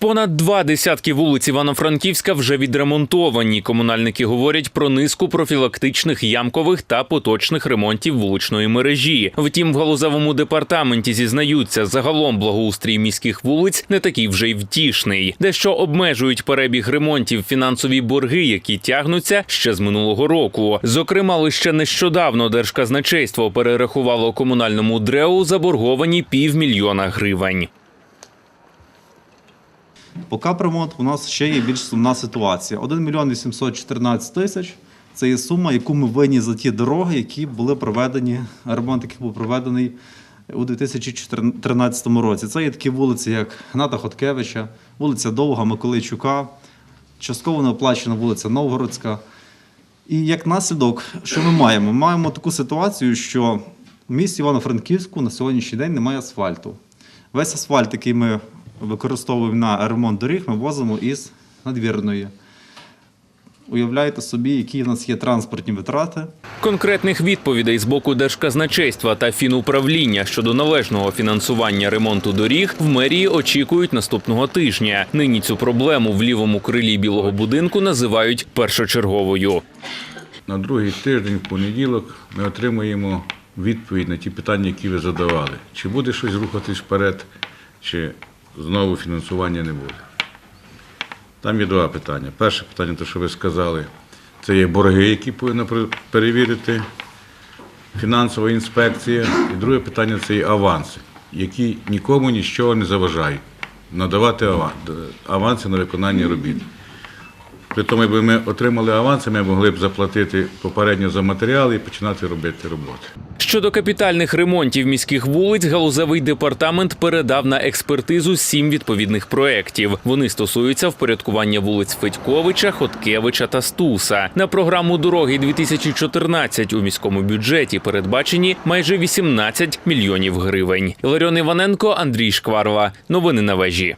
Понад два десятки вулиць Івано-Франківська вже відремонтовані. Комунальники говорять про низку профілактичних ямкових та поточних ремонтів вуличної мережі. Втім, в галузевому департаменті зізнаються, загалом благоустрій міських вулиць не такий вже й втішний. Дещо обмежують перебіг ремонтів фінансові борги, які тягнуться ще з минулого року. Зокрема, лише нещодавно держказначейство перерахувало комунальному ДРЕУ заборговані півмільйона гривень. По капремонт у нас ще є більш сумна ситуація. 1 мільйон 814 тисяч це є сума, яку ми винні за ті дороги, які були проведені, ремонт яких був проведений у 2013 році. Це є такі вулиці, як Гната Хоткевича, вулиця Довга, Миколайчука, частково неоплачена вулиця Новгородська. І як наслідок, що ми маємо? Ми маємо таку ситуацію, що в місті Івано-Франківську на сьогоднішній день немає асфальту. Весь асфальт, який ми використовуємо на ремонт доріг, ми возимо із надвірної. Уявляєте собі, які в нас є транспортні витрати. Конкретних відповідей з боку Держказначейства та фінуправління щодо належного фінансування ремонту доріг в мерії очікують наступного тижня. Нині цю проблему в лівому крилі білого будинку називають першочерговою. На другий тиждень, в понеділок, ми отримуємо відповідь на ті питання, які ви задавали. Чи буде щось рухатись вперед, чи знову фінансування не буде. Там є два питання. Перше питання, те, що ви сказали, це є борги, які повинна перевірити фінансова інспекція. І друге питання це є аванси, які нікому нічого не заважають. Надавати аванси на виконання робіт. При тому, якби ми отримали аванси, ми могли б заплатити попередньо за матеріали і починати робити роботи. Щодо капітальних ремонтів міських вулиць, галузевий департамент передав на експертизу сім відповідних проєктів. Вони стосуються впорядкування вулиць Федьковича, Хоткевича та Стуса. На програму дороги 2014 у міському бюджеті передбачені майже 18 мільйонів гривень. Іларіон Іваненко, Андрій Шкварова. Новини на вежі.